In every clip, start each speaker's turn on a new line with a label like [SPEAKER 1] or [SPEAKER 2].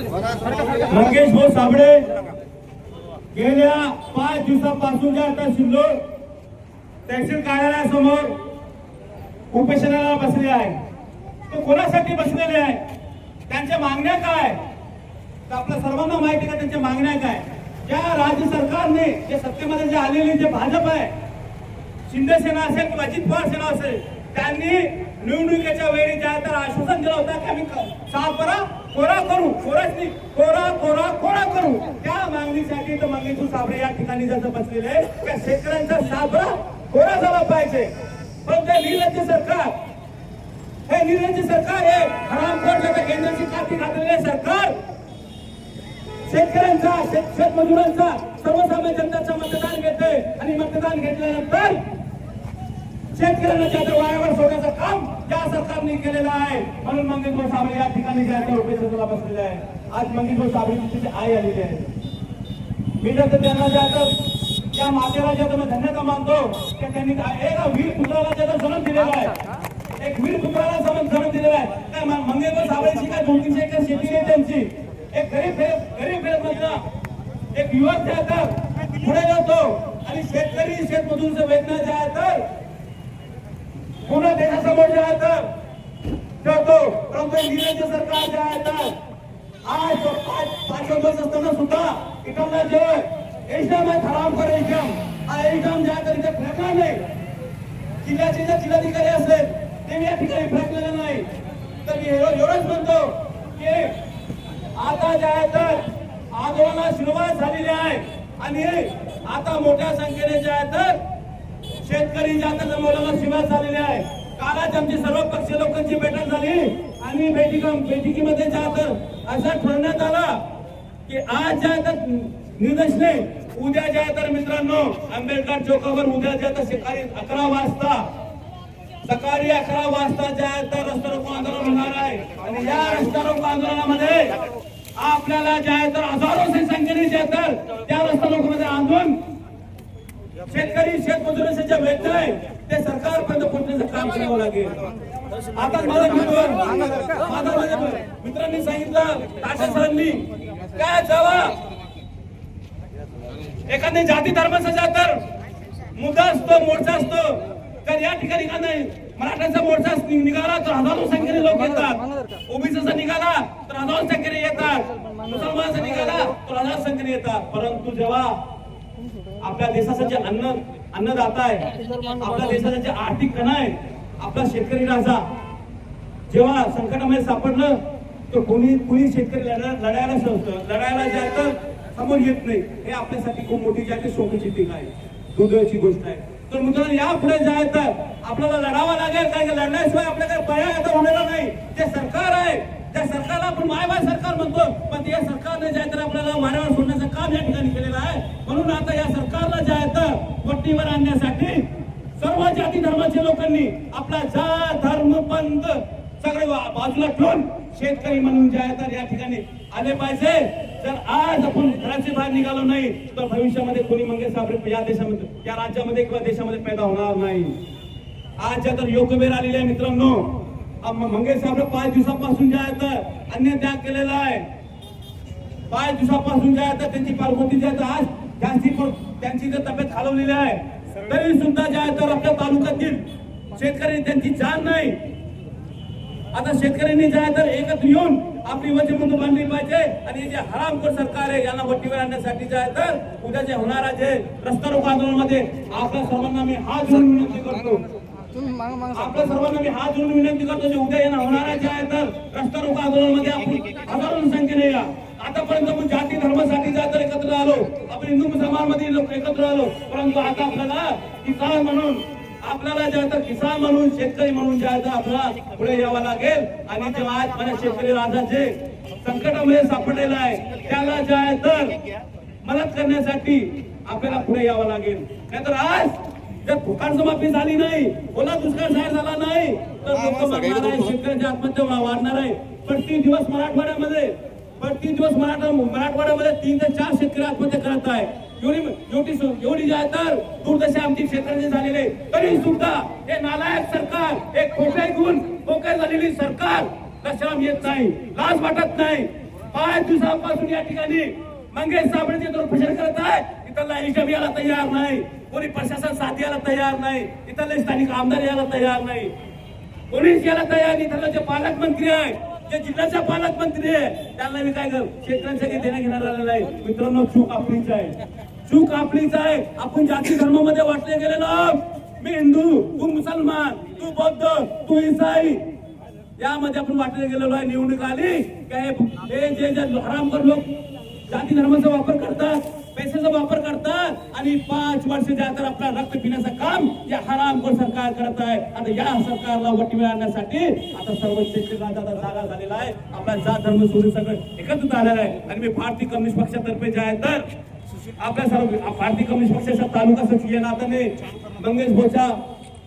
[SPEAKER 1] मंगेश भाऊ साबळे गेल्या पाच दिवसापासून जे आता शिल्लोड तहसील कार्यालयासमोर उपोषणाला बसले आहे. तो कोणासाठी बसलेले आहे? त्यांच्या मागण्या काय? तर आपल्या सर्वांना माहिती का त्यांच्या मागण्या काय? ज्या राज्य सरकारने जे सत्तेमध्ये जे आलेले जे भाजप आहे शिंदे सेना असेल किंवा अजित पवार सेना असेल त्यांनी निवडणुकीच्या वेळी ज्या तर आश्वासन दिलं होतं की आम्ही सापरा कोरा करू कोराच नाही. कोरा कोरा कोरा करू. त्या मागणीसाठी तर मंगेशू साबरे या ठिकाणी जसं बसलेले आहे त्या शेतकऱ्यांचा सापरा कोरा झाला पाहिजे. पण ते निर्लज्ज सरकार हे निर्लज्ज सरकार हे हरामखोर केंद्राची काठी घातलेले सरकार. शेतकऱ्यांचा शेतमजुरांचा सर्वसामान्य जनताचा मतदान घेते आणि मतदान घेतल्यानंतर शेतकऱ्यांना त्याच्या वायावर सोडण्याचं काम या सरकारने केलेलं आहे. म्हणून मंगेश भाऊ साबळे या ठिकाणी ज्या त्या उपेक्षेला बसलेले आहे आज मंगेश भाऊ साबळे तिथे आई आलेली आहे. मी जर त्यांना ज्या त्या या मातेला ज्या मी धन्यता मानतो की त्यांनी एका वीर पुत्राला ज्याचा जन्म दिलेला आहे. एक वीर पुत्राला जन्म जन्म दिलेला आहे. काय म- मंगेश भाऊ साबळेची काय दोन तीनशे एकर शेती आहे त्यांची? एक गरीब गरीब फेर मधला एक युवक जे पुढे जातो आणि शेतकरी शेतमजूरचं वेदना जे आहे तर पुन्हा देशासमोर जे आहे तर ठेवतो परंतु हे सरकार जे आहे तर आज पाचशे वर्ष असताना सुद्धा इकडला जे एक्झाम आहे खराब कर एकदम हा एक्झाम जे आहे तर इथे फेकला नाही जिल्ह्याचे जे जिल्हाधिकारी असले ते या ठिकाणी फेकलेलं नाही. तर मी एवढंच म्हणतो की आता जे आहे तर आंदोलनाला सुरुवात झालेली आहे. आणि आता मोठ्या संख्येने जे आहे तर शेतकरी जे आता शिवाय झालेले झालेली आहे. कालच आमची सर्व पक्षीय लोकांची बैठक झाली. आणि बैठक बैठकीमध्ये जे असं ठरण्यात आला की आज ज्या निदर्शने उद्या ज्या तर मित्रांनो आंबेडकर चौकावर उद्या ज्या तर सकाळी अकरा वाजता सकाळी अकरा वाजता ज्या तर रस्ता रोको आंदोलन होणार आहे. आणि या रस्ता रोको आंदोलनामध्ये आपल्याला ज्या तर हजारो संख्येने जे तर त्या रस्ता रोकोमध्ये आंदोलन शेतकरी शेतमजुरांच्या ज्या वेदना आहे ते सरकारपर्यंत पोहोचण्याचं काम करावं लागेल. आता माझा मित्र माझा माझ्या मित्रांनी सांगितलं टाटा सरांनी काय जावा? एखाद्या जाती धर्माचा जा तर मुद्दा असतो मोर्चा असतो. तर या ठिकाणी का नाही? मराठ्यांचा मोर्चा निघाला तर हजारो संख्येने लोक येतात. ओबीसीचा निघाला तर हजारो संख्येने येतात. मुसलमानाचा निघाला तर हजारो संख्येने येतात. परंतु जेव्हा आपल्या देशाचं जे अन्न अन्नदाता आहे आपल्या देशाचं जे आर्थिक कणा आहे आपला शेतकरी राजा जेव्हा संकटामध्ये सापडलं तर कोणी कुणी शेतकरी लढायला सहजतं लढायला जे आहे तर समोर येत नाही. हे आपल्यासाठी खूप मोठी जी आहे ती शोकाची पीक आहे. दुर्दैवाची गोष्ट आहे. तर मित्रांनो या पुढे जाय तर आपल्याला लढावा लागेल कारण की लढण्याशिवाय आपल्याकडे पर्याय आता होणार नाही. जे सरकार आहे त्या सरकारला आपण मायबाय सरकार म्हणतो. पण या सरकारने जाय तर आपल्याला माऱ्यावर सोडण्याचं काम या ठिकाणी केलेलं आहे म्हणून आता या सरकारला जे आहे तर पट्टीवर आणण्यासाठी सर्व जाती धर्माच्या लोकांनी आपला जात धर्म पंथ सगळे बाजूला ठेवून शेतकरी म्हणून जे आहे तर या ठिकाणी आले पाहिजे. जर आज आपण घराचे बाहेर निघालो नाही तर भविष्यामध्ये कोणी मंगेश साबरे या देशामध्ये या राज्यामध्ये किंवा देशामध्ये पैदा होणार नाही. आज ज्या तर योग्य वेळ आलेली आहे मित्रांनो. मंगेश साबरे पाच दिवसापासून जे आहे तर अन्य त्याग केलेला आहे. पाच दिवसापासून जे आहे तर त्यांची पालखोटी जी आहे तर आज त्यांची त्यांची जर तब्येत खालवलेली आहे तरी सुद्धा जे आहे तर आपल्या तालुक्यातील शेतकरी त्यांची जाण नाही. आता शेतकऱ्यांनी जे आहे तर एकत्र येऊन आपली वचनबंध मांडली पाहिजे आणि जे हरामखोर सरकार आहे यांना वट्टीवर आणण्यासाठी जे आहे तर उद्या जे होणारा जे रस्ता रोको आंदोलनामध्ये आपल्या सर्वांना मी हात जोडून विनंती करतो. आपल्या सर्वांना मी हात जोडून विनंती करतो जे उद्या येणार होणारा जे आहे तर रस्ता रोको आंदोलनामध्ये आपण हजारो संख्येने या. आतापर्यंत आपण जाती धर्मासाठी जे तर एकत्र आलो. आपण हिंदू मुसलमानमध्ये लोक एकत्र आलो. परंतु आता आपल्याला किसान म्हणून आपल्याला जे आहे तर किसान म्हणून शेतकरी म्हणून जे आहे आपल्याला पुढे यावं लागेल. आणि जे आज माझ्या शेतकरी राजाचे संकटामध्ये सापडलेला आहे त्याला जे आहे तर मदत करण्यासाठी आपल्याला पुढे यावं लागेल. नाहीतर आज जर फुकाट झाली नाही ओला दुष्काळ जाहीर झाला नाही तर लोक मरणार आहे शेतकऱ्यांची आत्महत्या वाढणार आहे तीन दिवस मराठवाड्यामध्ये पण तीन दिवस मराठा मराठवाड्यामध्ये तीन ते चार शेतकरी आत्महत्या करत आहे एवढी एवढी एवढी जे आहे तर दुर्दशा आमची शेतकऱ्यांची झालेले तरी सुद्धा हे नालायक सरकार हे खोटे गुण खोके झालेली सरकार लक्षात येत नाही लाज वाटत नाही. पाच दिवसापासून या ठिकाणी मंगेश साबळेचे दोन प्रचार करत आहे इथला हिशोब यायला तयार नाही. कोणी प्रशासन साथ यायला तयार नाही. इथले स्थानिक आमदार यायला तयार नाही. कोणीच यायला तयार नाही. इथला जे पालकमंत्री आहे जे जिल्ह्याचा पालकमंत्री आहे त्यांना मी काय कर? शेतकऱ्यांसाठी देणं घेणार आलेलं नाही. मित्रांनो चूक आपलीच आहे. चूक आपलीच आहे. आपण जाती धर्मामध्ये वाटले गेलेलो मी हिंदू तू मुसलमान तू बौद्ध तू इसाई. यामध्ये आपण वाटले गेलेलो आहे. निवडणूक आली. काय हे जे जे हरामकर लोक जाती धर्माचा वापर करतात पैशाचा वापर करतात आणि पाच वर्ष जे तर आपला रक्त पिण्याचं काम या हरामखोर सरकार करत आहे. आता या सरकारला वटी मिळवण्यासाठी आता सर्व क्षेत्राचा आता जागा झालेला आहे. आपला जात धर्म सोडून सगळं एकत्रित आलेला आहे. आणि मी भारतीय कम्युनिस्ट पक्षातर्फे जे आहे तर आपल्या सर्व भारतीय कम्युनिस्ट पक्षाच्या तालुका सचिव या नात्याने मंगेश भोचा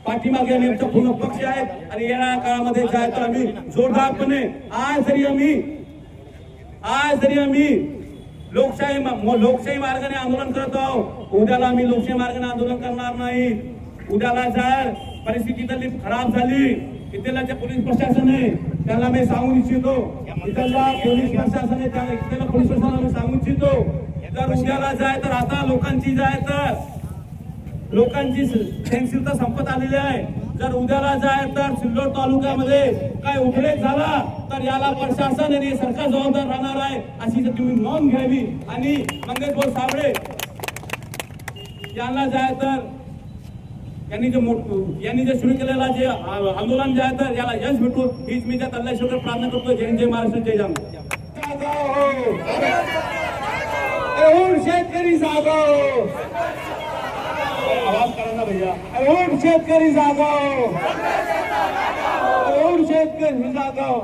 [SPEAKER 1] पाठीमागे आम्ही आमचा पूर्ण पक्ष आहेत आणि येणाऱ्या काळामध्ये जे आहे तर आम्ही जोरदारपणे आज जरी आम्ही आज जरी आम्ही लोकशाही लोकशाही मार्गाने आंदोलन करत आहोत. उद्याला आम्ही लोकशाही मार्गाने आंदोलन करणार नाही. उद्याला जर परिस्थिती तरी खराब झाली इथल्या पोलीस प्रशासन आहे त्याला मी सांगू इच्छितो. इथला पोलीस प्रशासन आहे त्या इथल्या पोलीस प्रशासनाला मी सांगू इच्छितो. जर उद्याला जाय तर आता लोकांची जाय तर लोकांची सहनशीलता संपत आलेली आहे. जर उद्याला जाय तर सिल्लोड तालुक्यामध्ये काय उघडे झाला तर याला प्रशासन आणि सरकार जबाबदार राहणार आहे अशी तुम्ही नोंद घ्यावी आणि मंगेश भाऊ साबळे यांना जाय तर यांनी जे मोठ यांनी जे सुरू केलेला जे आंदोलन जे आहे तर याला यश भेटू हीच मी त्या तल्लेश्वर प्रार्थना करतो जय जय महाराष्ट्र जय जाम शेतकरी जागा आवाज करा ना भैया
[SPEAKER 2] अरुण शेतकरी जागाव अरुण शेतकरी जागाव